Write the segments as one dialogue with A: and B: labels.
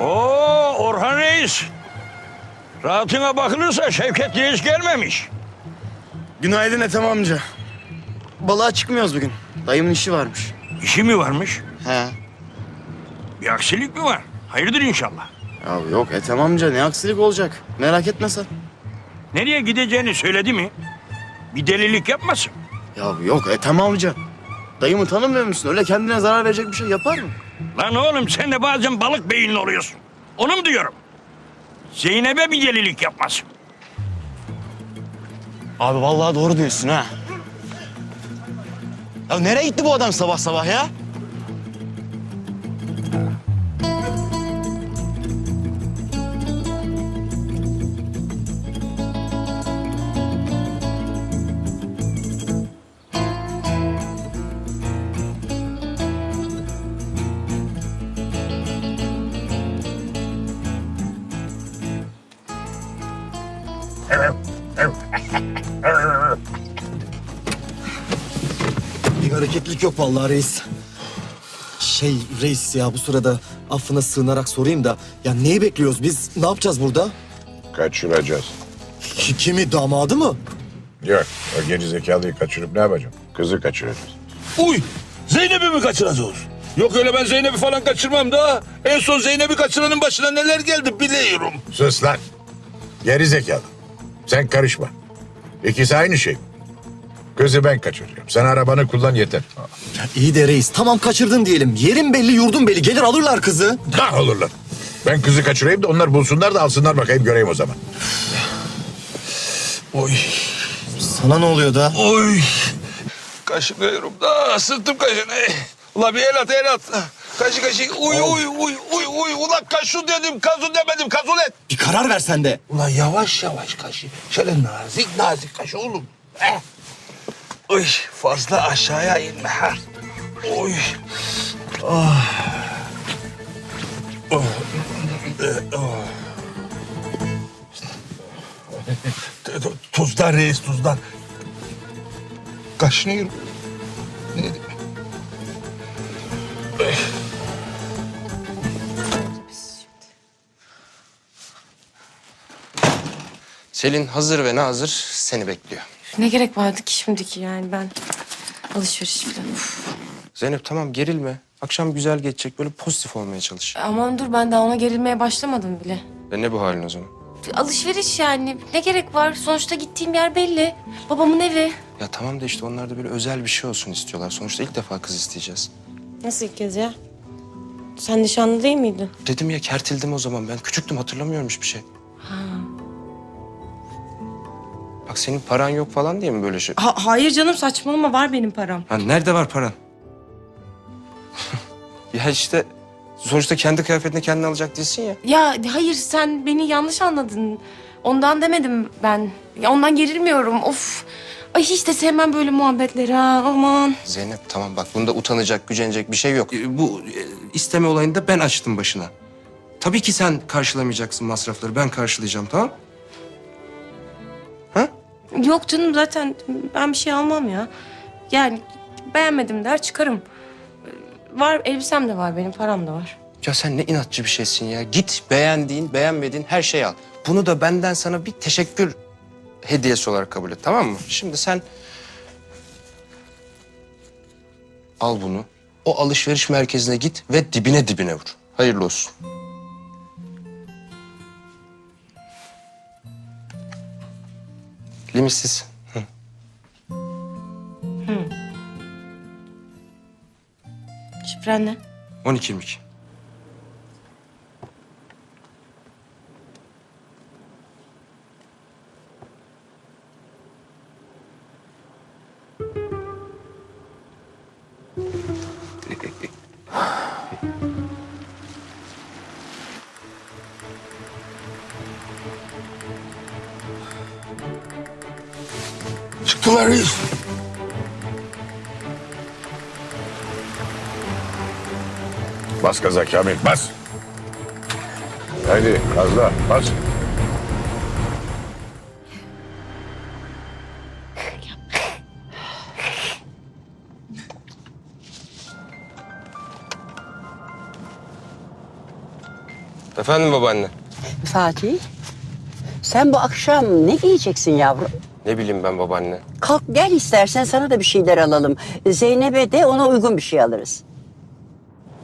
A: Oo Orhan Reis. Rahatına bakılırsa Şevket Reis gelmemiş.
B: Günaydın Ethem amca. Balığa çıkmıyoruz bugün. Dayımın işi varmış.
A: İşi mi varmış?
B: He.
A: Bir aksilik mi var? Hayırdır inşallah.
B: Ya yok Ethem amca ne aksilik olacak. Merak etme sen.
A: Nereye gideceğini söyledi mi? Bir delilik yapmasın.
B: Ya yok Ethem amca. Dayımı tanımıyor musun? Öyle kendine zarar verecek bir şey yapar mı?
A: Lan oğlum sen de bazen balık beyinli oluyorsun. Onu mu diyorum? Zeynep'e bir delilik yapmasın.
B: Abi vallahi doğru diyorsun ha. Ya nereye gitti bu adam sabah sabah ya?
C: Hareketlilik yok vallahi reis. Şey reis ya bu sırada affına sığınarak sorayım da ya neyi bekliyoruz biz? Ne yapacağız burada?
D: Kaçıracağız.
C: Ki- Kimi damadı mı?
D: Yok, o geri zekalıyı kaçırıp ne yapacağım? Kızı kaçıracağız.
E: Uy Zeynep'i mi kaçıracağız? Yok öyle ben Zeynep'i falan kaçırmam da. En son Zeynep'i kaçıranın başına neler geldi biliyorum.
D: Sus lan. Geri zekalı. Sen karışma. İkisi aynı şey. Kızı ben kaçıracağım. Sen arabanı kullan yeter.
C: İyi de reis tamam kaçırdın diyelim. Yerin belli yurdun belli gelir alırlar kızı.
D: Nah olurlar. Ben kızı kaçırayım da onlar bulsunlar da alsınlar bakayım göreyim o zaman.
E: Oy
C: Sana ne oluyor da?
E: oy. Kaşınıyorum da sırtım kaşınıyor. Ula bir el at el at. Kaşı kaşı uy uy uy uy uy. Ulan kaşu dedim kazu demedim kazulet.
C: Bir karar ver sen de.
E: Ulan yavaş yavaş kaşı. Şöyle nazik nazik kaşı oğlum. Eh. Uy fazla aşağıya inme ha. Oy. Ah. Oh. Eh, oh. Tuzdan reis tuzdan. Kaşınıyorum. Diyeyim?
F: Selin hazır ve nazır seni bekliyor.
G: Ne gerek vardı ki şimdiki yani ben alışveriş falan. Uf.
F: Zeynep tamam gerilme. Akşam güzel geçecek böyle pozitif olmaya çalış.
G: Aman dur ben daha ona gerilmeye başlamadım bile.
F: Ve ne bu halin o zaman?
G: Alışveriş yani ne gerek var? Sonuçta gittiğim yer belli. Babamın evi.
F: Ya tamam da işte onlar da böyle özel bir şey olsun istiyorlar. Sonuçta ilk defa kız isteyeceğiz.
G: Nasıl ilk kez ya? Sen nişanlı değil miydin?
F: Dedim ya kertildim o zaman ben. Küçüktüm hatırlamıyorum hiçbir şey. Bak senin paran yok falan diye mi böyle şey?
G: Ha- hayır canım saçmalama var benim param.
F: Ha, nerede var paran? ya işte sonuçta kendi kıyafetini kendin alacak değilsin ya.
G: Ya hayır sen beni yanlış anladın. Ondan demedim ben. Ya ondan gerilmiyorum. Of. Ay hiç de sevmem böyle muhabbetleri ha. Aman.
F: Zeynep tamam bak bunda utanacak, gücenecek bir şey yok. Ee, Bu e, isteme olayını da ben açtım başına. Tabii ki sen karşılamayacaksın masrafları. Ben karşılayacağım tamam?
G: Yok canım zaten ben bir şey almam ya. Yani beğenmedim der çıkarım. Var elbisem de var benim param da var.
F: Ya sen ne inatçı bir şeysin ya. Git beğendiğin, beğenmediğin her şeyi al. Bunu da benden sana bir teşekkür hediyesi olarak kabul et tamam mı? Şimdi sen al bunu. O alışveriş merkezine git ve dibine dibine vur. Hayırlı olsun. Limitsiz. Hı.
G: Şifren ne?
F: 12 22.
E: Çıktılar reis.
D: Bas gaza Kamil, bas. Haydi gazla, bas.
F: Efendim babaanne?
H: Fatih, sen bu akşam ne giyeceksin yavrum?
F: Ne bileyim ben babaanne.
H: Kalk gel istersen sana da bir şeyler alalım. Zeynep'e de ona uygun bir şey alırız.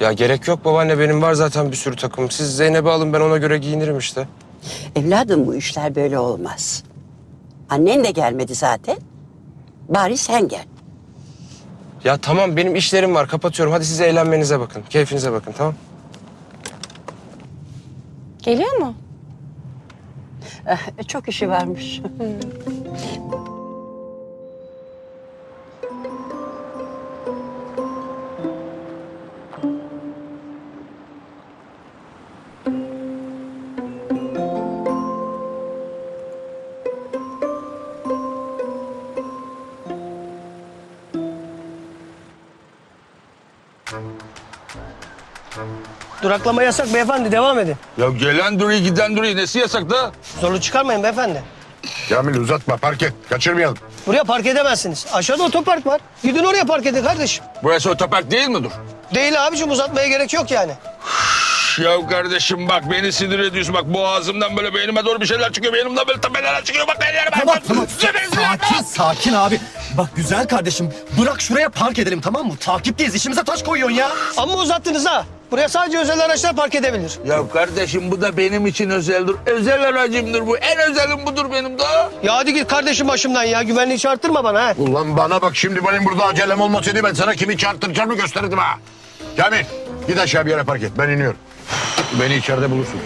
F: Ya gerek yok babaanne benim var zaten bir sürü takım. Siz Zeynep'i alın ben ona göre giyinirim işte.
H: Evladım bu işler böyle olmaz. Annen de gelmedi zaten. Bari sen gel.
F: Ya tamam benim işlerim var kapatıyorum. Hadi siz eğlenmenize bakın. Keyfinize bakın tamam.
G: Geliyor mu?
H: Eh, Çok işi varmış.
I: Duraklama yasak beyefendi devam edin.
E: Ya gelen duruyor giden duruyor. Nesi yasak da?
I: Zorluk çıkarmayın beyefendi.
D: Kamil uzatma park et. Kaçırmayalım.
I: Buraya park edemezsiniz. Aşağıda otopark var. Gidin oraya park edin kardeşim.
E: Burası otopark değil midir?
I: Değil abicim uzatmaya gerek yok yani.
E: Ya kardeşim bak beni sinir ediyorsun. Bak boğazımdan böyle beynime doğru bir şeyler çıkıyor. Beynimden böyle tabelalar çıkıyor. Bak ellerime.
C: Tamam
E: bak.
C: tamam.
E: Sinir-
C: Sakin sakin abi. Bak güzel kardeşim bırak şuraya park edelim tamam mı? Takipteyiz işimize taş koyuyorsun ya.
I: Ama uzattınız ha. Buraya sadece özel araçlar park edebilir.
E: Ya kardeşim bu da benim için özeldir. Özel aracımdır bu. En özelim budur benim de.
I: Ya hadi git kardeşim başımdan ya. Güvenliği çarptırma bana ha.
D: Ulan bana bak şimdi benim burada acelem olmasaydı ben sana kimi çarptıracağımı gösterirdim ha. Kamil git aşağı bir yere park et ben iniyorum. Beni içeride bulursun.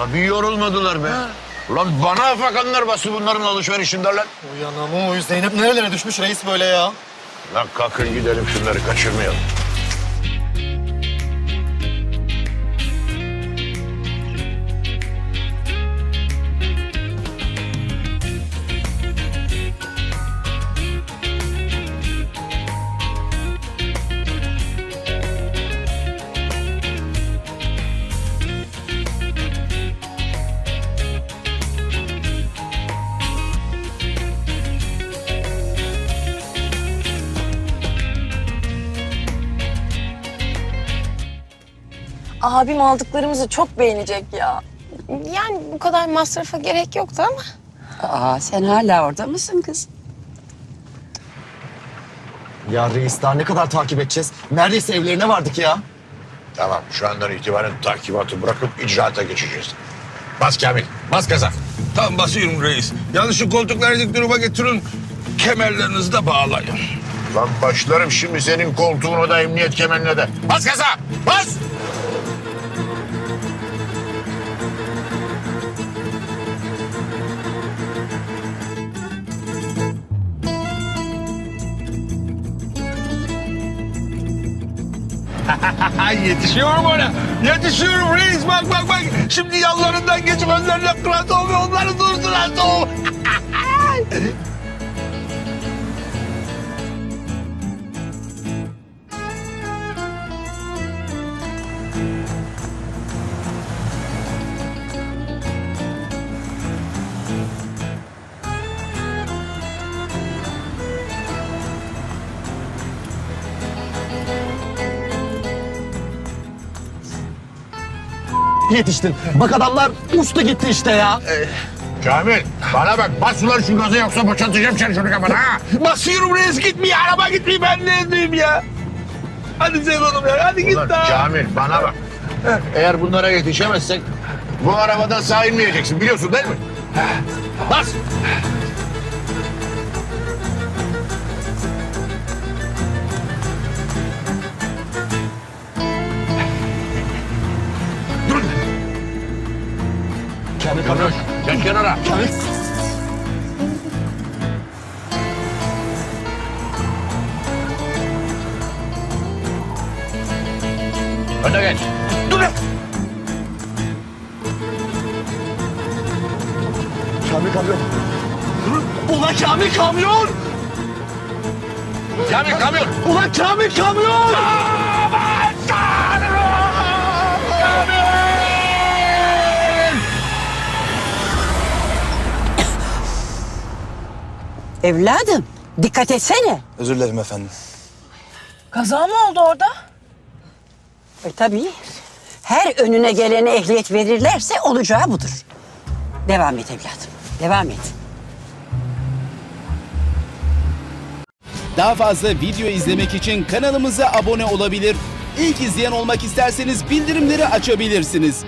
D: Ulan bir yorulmadılar be. Ulan bana afakanlar bastı bunların alışverişinden lan.
C: Uyanamam o Zeynep nerelere düşmüş reis böyle ya?
D: Lan kalkın gidelim şunları kaçırmayalım.
J: Abim aldıklarımızı çok beğenecek ya.
G: Yani bu kadar masrafa gerek yoktu ama.
H: Aa sen hala orada mısın kız?
C: Ya reis daha ne kadar takip edeceğiz? Neredeyse evlerine vardık ya.
D: Tamam şu andan itibaren takibatı bırakıp icraata geçeceğiz. Bas Kamil, bas gaza.
E: Tam basıyorum reis. Yalnız şu koltukları dik duruma getirin. Kemerlerinizi de bağlayın.
D: Lan başlarım şimdi senin koltuğuna da emniyet kemerine de. Bas gaza, bas!
E: yetişiyorum ona. Yetişiyorum reis bak bak bak. Şimdi yanlarından geçip önlerine kratom ve onları durduracağım.
C: Yetiştin. Bak adamlar uçtu gitti işte ya.
D: Kamil, bana bak bas ulan şu gaza yoksa boşaltacağım seni şunu kafana ha.
E: Basıyorum reis gitmiyor. Araba gitmiyor. Ben ne edeyim ya? Hadi sen oğlum ya. Hadi git
D: Ulan
E: daha.
D: Kamil bana bak. Eğer bunlara yetişemezsek bu arabadan sağ inmeyeceksin biliyorsun değil mi? Bas! Kenara.
C: Kamil.
D: Öne geç.
C: Kamil kamyon. Ulan Kamil kamyon!
D: Kamil kamyon.
C: Ulan Kamil kamyon!
H: Evladım dikkat etsene.
C: Özür dilerim efendim.
J: Kaza mı oldu orada?
H: E, tabii. Her önüne gelene ehliyet verirlerse olacağı budur. Devam et evladım. Devam et.
K: Daha fazla video izlemek için kanalımıza abone olabilir. İlk izleyen olmak isterseniz bildirimleri açabilirsiniz.